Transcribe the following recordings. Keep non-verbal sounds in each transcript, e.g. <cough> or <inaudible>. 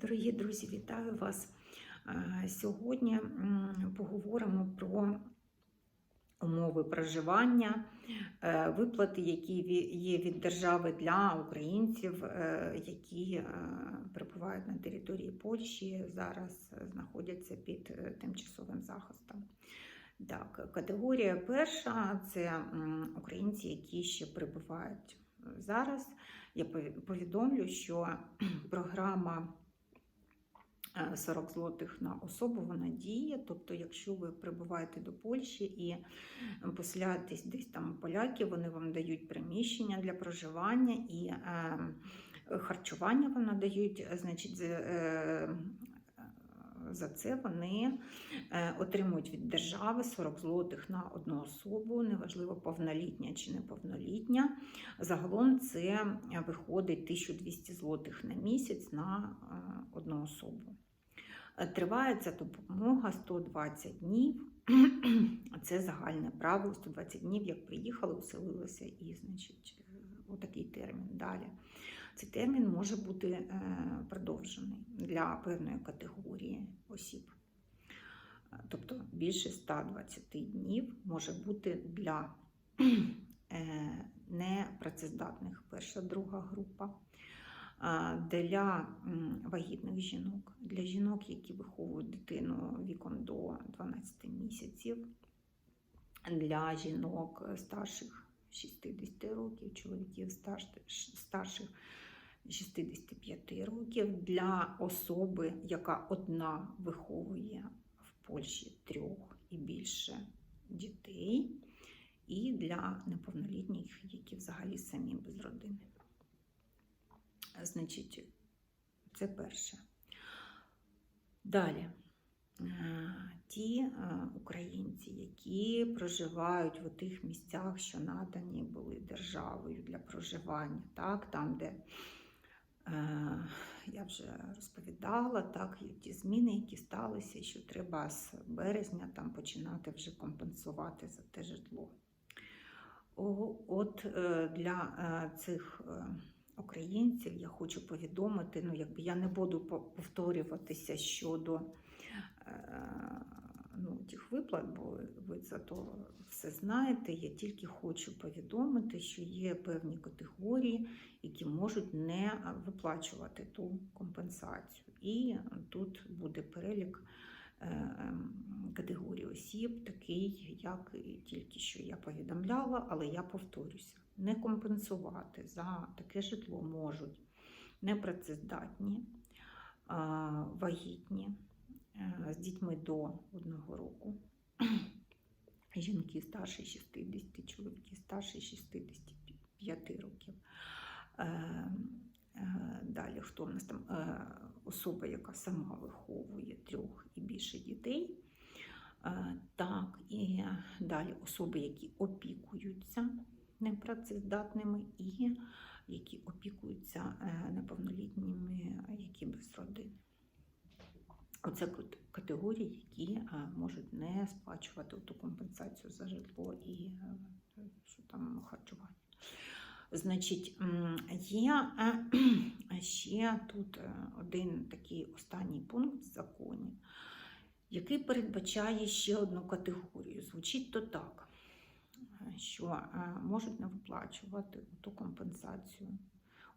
Дорогі друзі, вітаю вас. Сьогодні поговоримо про умови проживання, е, виплати, які є від держави для українців, е, які е, перебувають на території Польщі, зараз знаходяться під тимчасовим захистом. Так, категорія перша це українці, які ще перебувають зараз. Я повідомлю, що <clears throat> програма 40 злотих на особу вона діє. Тобто, якщо ви прибуваєте до Польщі і поселяєтесь десь там у поляків, вони вам дають приміщення для проживання і е, харчування вам надають, значить, е, за це вони е, отримують від держави 40 злотих на одну особу, неважливо повнолітня чи неповнолітня. Загалом це е, виходить 1200 злотих на місяць на е, одну особу. Триває ця допомога 120 днів. <clears throat> Це загальне правило 120 днів, як приїхали, оселилися і, значить, отакий термін. Далі. Цей термін може бути е, продовжений для певної категорії осіб. Е, Тобто більше 120 днів може бути для е, непрацездатних перша, друга група, для вагітних жінок, для жінок, які виховують дитину віком до 12 місяців, для жінок старших 60 років, чоловіків старших 65 років, для особи, яка одна виховує в Польщі трьох і більше дітей, і для неповнолітніх, які взагалі самі без родини. Значить, це перше. Далі. Е, Ті е, українці, які проживають в тих місцях, що надані були державою для проживання, так, там, де е, я вже розповідала, так, ті зміни, які сталися, що треба з березня там починати вже компенсувати за те житло. От для цих українців я хочу повідомити, ну якби я не буду повторюватися щодо ну, тих виплат, бо ви за то все знаєте. Я тільки хочу повідомити, що є певні категорії, які можуть не виплачувати ту компенсацію. І тут буде перелік е, ем, категорій осіб, такий, як тільки що я повідомляла, але я повторюся, не компенсувати за таке житло можуть непрацездатні, вагітні е, з дітьми до одного року, <clears throat> жінки старші 60, чоловіки старші 65 років. Е, е, Далі, хто в нас там Е, особа, яка сама виховує трьох і більше дітей. Е, Так, і далі особи, які опікуються непрацездатними, і які опікуються е, неповнолітніми, які без родини. Оце категорії, які можуть не сплачувати ту компенсацію за житло і е, що там харчування. Значить, є е, <clears throat> ще тут е, один такий останній пункт в законі, який передбачає ще одну категорію. Звучить то так, що можуть не виплачувати ту компенсацію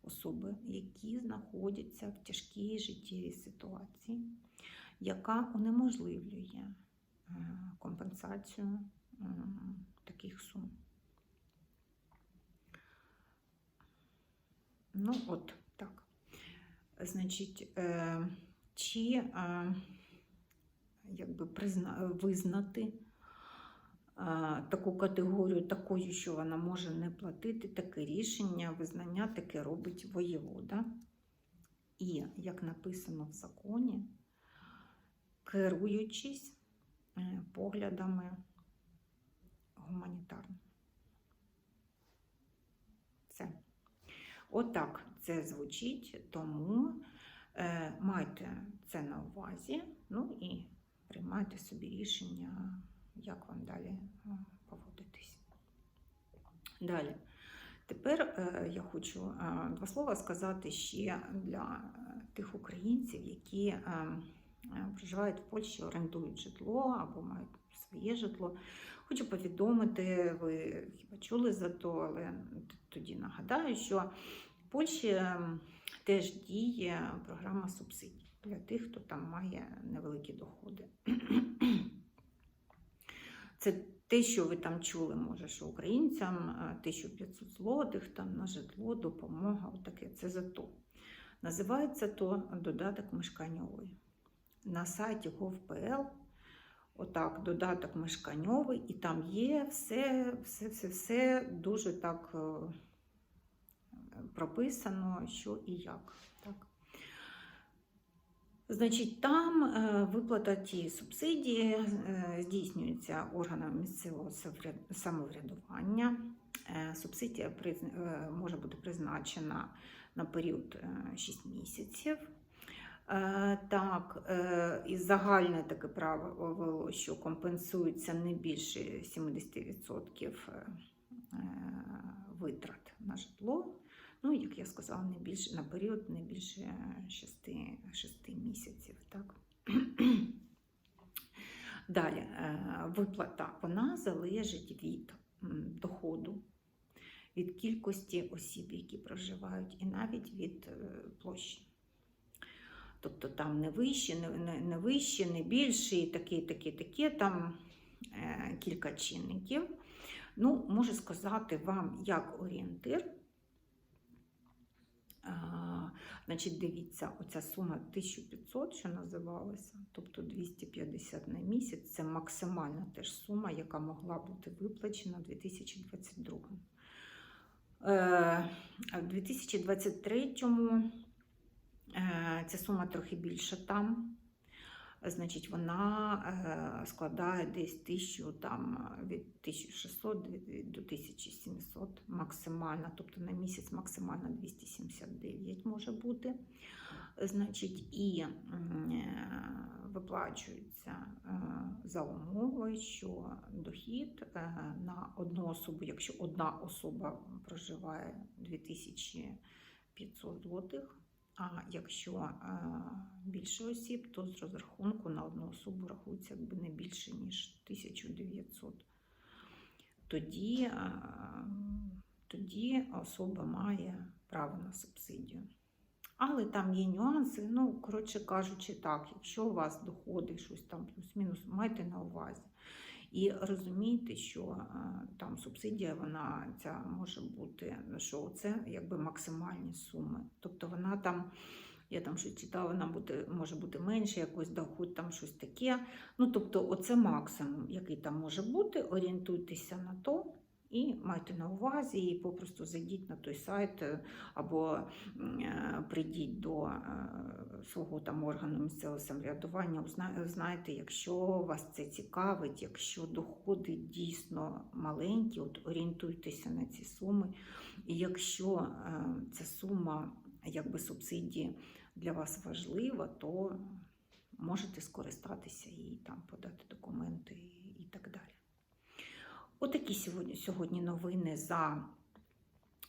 особи, які знаходяться в тяжкій життєвій ситуації, яка унеможливлює е, компенсацію таких сум. Ну, от так. Значить, е, чи е, якби призна, визнати таку категорію такою, що вона може не платити, таке рішення, визнання таке робить воєвода. І, як написано в законі, керуючись е, поглядами гуманітарними. Це. Отак це звучить, тому е, майте це на увазі, ну і приймайте собі рішення, як вам далі е, поводитись. Далі. Тепер е, я хочу е, два слова сказати ще для тих українців, які проживають в Польщі, орендують житло або мають своє житло. Хочу повідомити, ви хіба чули за то, але тоді нагадаю, що в Польщі теж діє програма субсидій для тих, хто там має невеликі доходи. Це те, що ви там чули, може, що українцям е, 1500 злотих там на житло, допомога, отаке. Це за то. Називається то додаток мешканьовий. На сайті gov.pl Отак, додаток мешканьовий, і там є все, все, все, все дуже так е, прописано, що і як. Так. Значить, там е, виплата ті субсидії е, здійснюється органами місцевого самоврядування. Е, Субсидія може бути призначена на період е, 6 місяців. Так, і загальне таке правило, що компенсується не більше 70% е, е, витрат на житло. Ну, як я сказала, не більше на період не більше 6, 6 місяців. Так? <clears throat> Далі, е, виплата вона залежить від доходу, від кількості осіб, які проживають, і навіть від е, площі. Тобто там не вище, не, не, не вище, не більше, і таке, таке, таке, там е, кілька чинників. Ну, можу сказати вам як орієнтир. Значить, дивіться, оця сума 1500, що називалася, тобто 250 на місяць, це максимальна теж сума, яка могла бути виплачена у 2022. Е, а в 2023 Е, Ця сума трохи більша там. Значить, вона е, складає десь 1000, там, від 1600 до 1700 максимально, тобто на місяць максимально 279 може бути. Значить, і е, виплачується е, за умови, що дохід на одну особу, якщо одна особа проживає 2500 злотих, а якщо більше осіб, то з розрахунку на одну особу рахується якби не більше, ніж 1900. Тоді, тоді особа має право на субсидію. Але там є нюанси, ну, коротше кажучи, так, якщо у вас доходи щось там плюс-мінус, майте на увазі. І розумійте, що е, там субсидія вона ця може бути, що це якби максимальні суми. Тобто вона там, я там щось читала, вона буде, може бути менше, якось доход, там щось таке. Ну, тобто, оце максимум, який там може бути. Орієнтуйтеся на то. І майте на увазі, і попросту зайдіть на той сайт е, або е, прийдіть до е, свого там органу місцевого самоврядування. Знаєте, якщо вас це цікавить, якщо доходи дійсно маленькі, от орієнтуйтеся на ці суми. І якщо ця сума якби субсидії для вас важлива, то можете скористатися і там подати документи і, і так далі. Отакі сьогодні, сьогодні новини за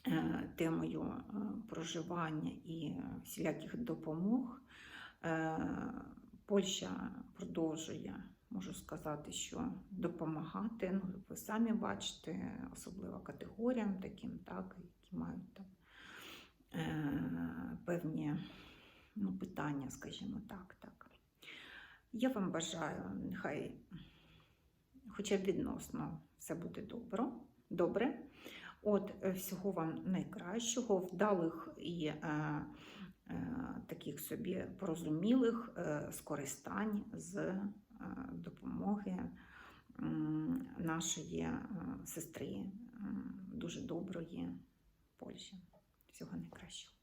е, темою е, проживання і всіляких допомог. Е, Польща продовжує, можу сказати, що допомагати. Ну, ви самі бачите, особливо категоріям таким, так, які мають там певні ну, питання, скажімо так, так. Я вам бажаю, нехай хоча б відносно все буде добре. добре. От е, всього вам найкращого, вдалих і е, е, таких собі порозумілих е, скористань з е, допомоги м, нашої е, сестри, м, дуже доброї Польщі. Всього найкращого.